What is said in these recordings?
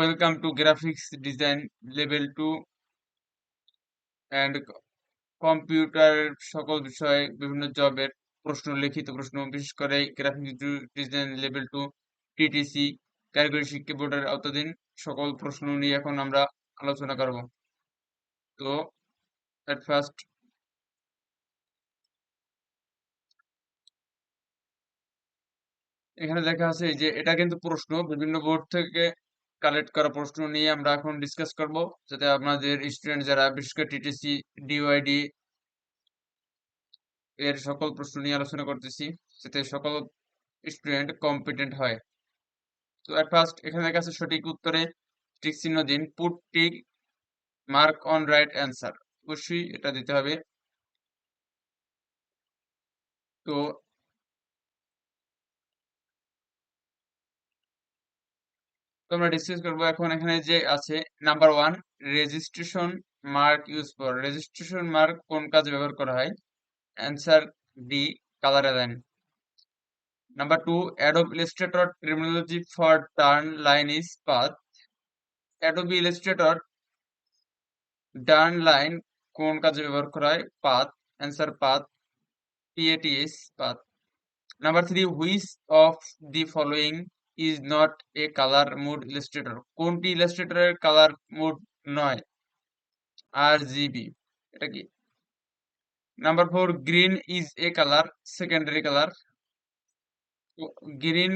Welcome to graphics design level two and computer সকল বিষয়ে বিভিন্ন জবের প্রশ্ন, লিখিত প্রশ্ন, বিশেষ করে graphics design level two TTC কারিগরি শিক্ষা বোর্ডের আওতাধীন সকল প্রশ্ন নিয়ে এখন আমরা আলোচনা করব। তো এট ফার্স্ট এখানে দেখা আছে যে এটা কিন্তু প্রশ্ন, বিভিন্ন বোর্ড থেকে কালেক্ট করা প্রশ্ন নিয়ে আমরা এখন ডিসকাস করব, যাতে আপনাদের স্টুডেন্ট যারা, বিশেষ করে টিটিসি ডিওয়াইডি এর সকল প্রশ্ন নিয়ে আলোচনা করতেছি, যাতে সকল স্টুডেন্ট কম্পিটেন্ট হয়। তো এট ফার্স্ট এখানে আছে সঠিক উত্তরে টিক চিহ্ন দিন put tick mark on right answer অবশ্যই এটা দিতে হবে। তো তো আমরা ডিসকাস করব এখন এখানে যে আছে number one registration mark use for registration mark কোন কাজে ব্যবহার করা হয়? Answer D colour align number two Adobe Illustrator terminology for turn line is path Adobe Illustrator turn line কোন কাজে ব্যবহার করা হয়? Path answer path PATS path number three which of the following is not a colour mode Illustrator কোনটি ইলাস্ট্রেটরের colour mode নয়? আর GB এটা কি? Number four green is a colour secondary colour green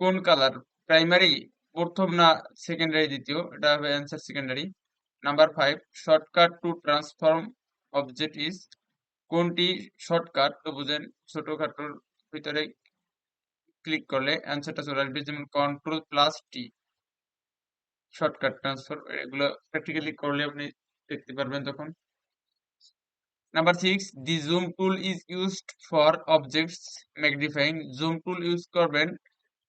কোন কালার প্রাইমারি প্রথম না secondary দ্বিতীয়? এটা হবে answer secondary number five shortcut to transform object is কোনটি শর্টকাট তো বুঝেন, ছোটখাটোর ভিতরে ক্লিক করলে অ্যান্সারটা চলে আসবে, যেমন control plus T shortcut transfer এগুলো প্র্যাকটিক্যালি করলে আপনি দেখতে পারবেন তখন। Number six the zoom tool is used for objects magnifying zoom tool use করবেন,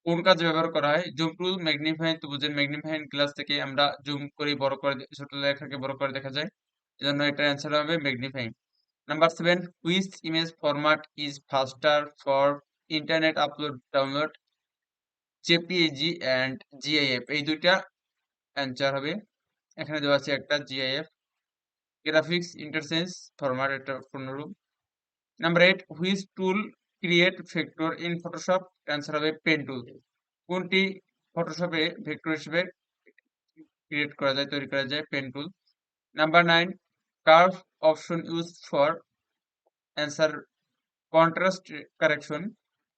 কোন কাজে ব্যবহার করা হয়? জুম টুল ম্যাগনিফাইং তো বুঝেন ম্যাগনিফাইং গ্লাস থেকে আমরা জুম করি, বড় করে ছোট লেখাকে বড় করে দেখা যায়, এজন্য এটা অ্যান্সার হবে magnifying number seven which image format is faster for internet upload download JPEG and GIF এই দুইটা অ্যান্সার হবে। এখানে দেওয়া আছে একটা জিআইএফ গ্রাফিক্স ইন্টারসেন্স ফরম্যাট একটা পূর্ণরূপ। Number eight which tool create vector in Photoshop answer হবে পেন টুল কোনটি ফটোশপে ভেক্টর হিসেবে ক্রিয়েট করা যায়, তৈরি করা যায়? Pen tool number nine curve option use for answer contrast correction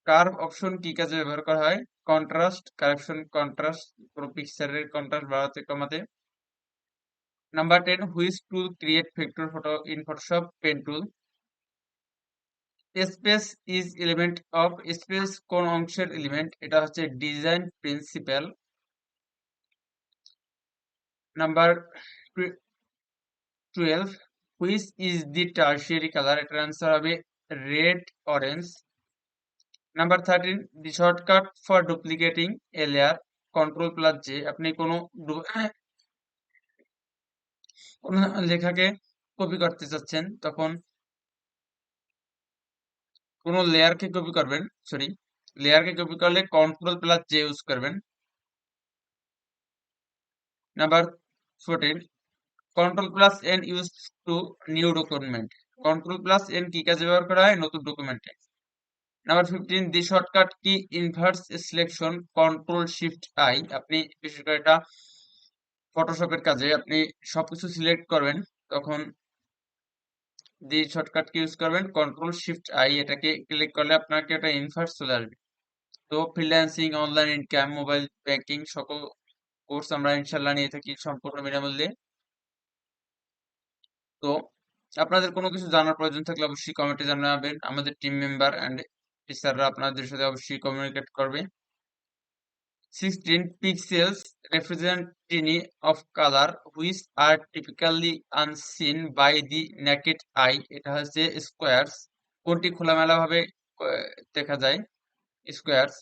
curve option কি কাজে ব্যবহার করা হয়? কন্ট্রাস্ট কারেকশন কন্ট্রাস্ট পুরো পিকচারের কন্ট্রাস্ট বাড়াতে কমাতে। Number ten which tool create vector photo in Photoshop pen tool space is element of space কোন অংশের এলিমেন্ট এটা হচ্ছে design principle number twelve which is the tertiary colour এটার অ্যান্সার হবে red orange number thirteen the shortcut for duplicating a layer control plus J আপনি কোনো কোনো লেখাকে কপি করতে চাচ্ছেন, তখন কোনো লেয়ারকে কপি করবেন সরি লেয়ারকে কপি করলে কন্ট্রোল প্লাস জে ইউজ করবেন। Number fourteen control plus N use to new document control plus N কি কাজে ব্যবহার করা হয়? নতুন ডকুমেন্টে number fifteen the shortcut key inverse selection control shift I আপনি বিশেষ করে এটা ফটোশপের কাজে আপনি সবকিছু সিলেক্ট করবেন, তখন দি শর্টকাট কি ইউজ করবেন কন্ট্রোল শিফট আই এটাকে ক্লিক করলে আপনাকে এটা ইনভার্স চলে আসবে। তো freelancing online income mobile banking সকল কোর্স আমরা ইনশাল্লাহ নিয়ে থাকি সম্পূর্ণ বিনামূল্যে। তো আপনাদের কোনো কিছু জানার প্রয়োজন থাকলে অবশ্যই কমেন্টে জানাবেন। আমাদের টিম মেম্বার অ্যান্ড টিচাররা আপনাদের সাথে অবশ্যই কমিউনিকেট করবে। Sixteen pixels represent tiny of color which are typically unseen by the naked eye এটা হচ্ছে স্কোয়ারস কোনটি খোলামেলা ভাবে দেখা যায়? Squares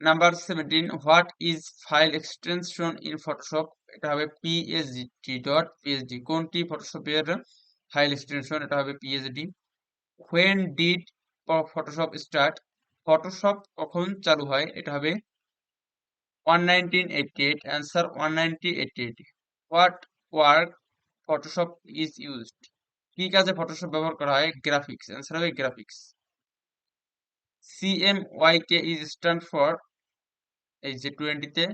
number seventeen what is file extension in Photoshop এটা হবে পিএসডি ডট পিএসডি কোনটি ফটোশপের ফাইল এক্সটেনশন এটা হবে PSD when did Photoshop start Photoshop কখন চালু হয়? এটা হবে one 1988 answer 1988 what work photoshop is used? কি কাজে ফটোশপ ব্যবহার করা হয়? গ্রাফিক্স অ্যান্সার হবে graphics CMYK is stand for এই যে টোয়েন্টিতে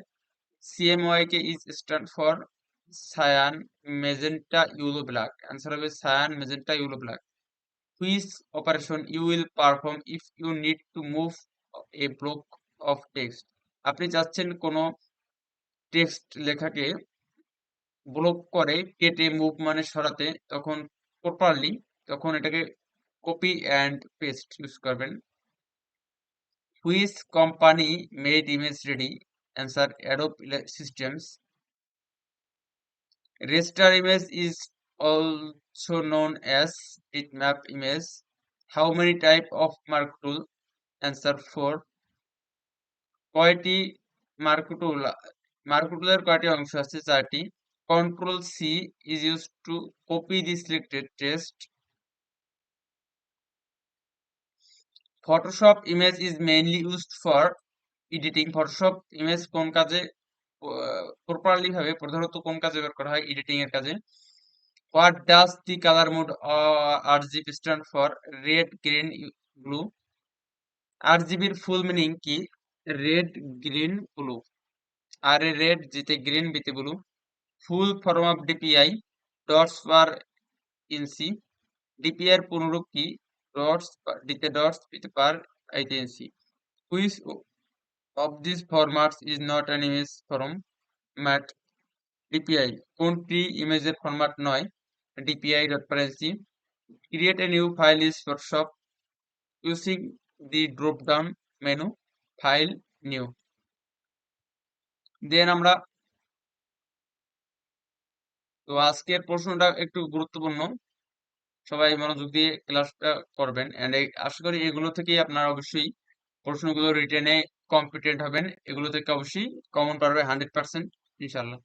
CMYK is stand for cyan magenta yellow black answer হবে cyan magenta yellow black which operation you will perform if you need to move a block of text আপনি চাচ্ছেন কোনো text লেখাকে block করে কেটে মুভ মানে সরাতে, তখন প্রপারলি তখন এটাকে কপি অ্যান্ড পেস্ট ইউজ করবেন। Which company made image ready answer Adobe Systems raster image is also known as bitmap image, how many type of mark tool? Answer 4 কয়টি মার্কুটুল মার্কুটুলের কয়টি অংশ আছে? চারটি। Control C is use to copy the selected text Photoshop image is mainly used for editing Photoshop image কোন কাজে properly ভাবে প্রধানত কোন কাজে ব্যবহার করা হয়? এডিটিং এর কাজে। What does the colour mode RGB stand for red green blue আরজিবির full meaning কি? Red green blue R red জিতে গ্রিন বিতে blue full form of DPI dots per inch DPI এর পুনরূপ কি? ডটস ডিতে ডটস বিতে পার আইতে inch which of this formats is not an image format DPI কোনটি ইমেজের ফরম্যাট নয়? Inch create a new file is Photoshop using the drop down menu file new then আমরা তো আজকের প্রশ্নটা একটু গুরুত্বপূর্ণ। সবাই মনোযোগ দিয়ে ক্লাসটা করবেন। এন্ড আশা করি এগুলো থেকেই আপনারা অবশ্যই প্রশ্নগুলো রিটেনে কম্পিটেন্ট হবেন। এগুলো থেকে অবশ্যই কমন পারবে হান্ড্রেড পার্সেন্ট ইনশাল্লাহ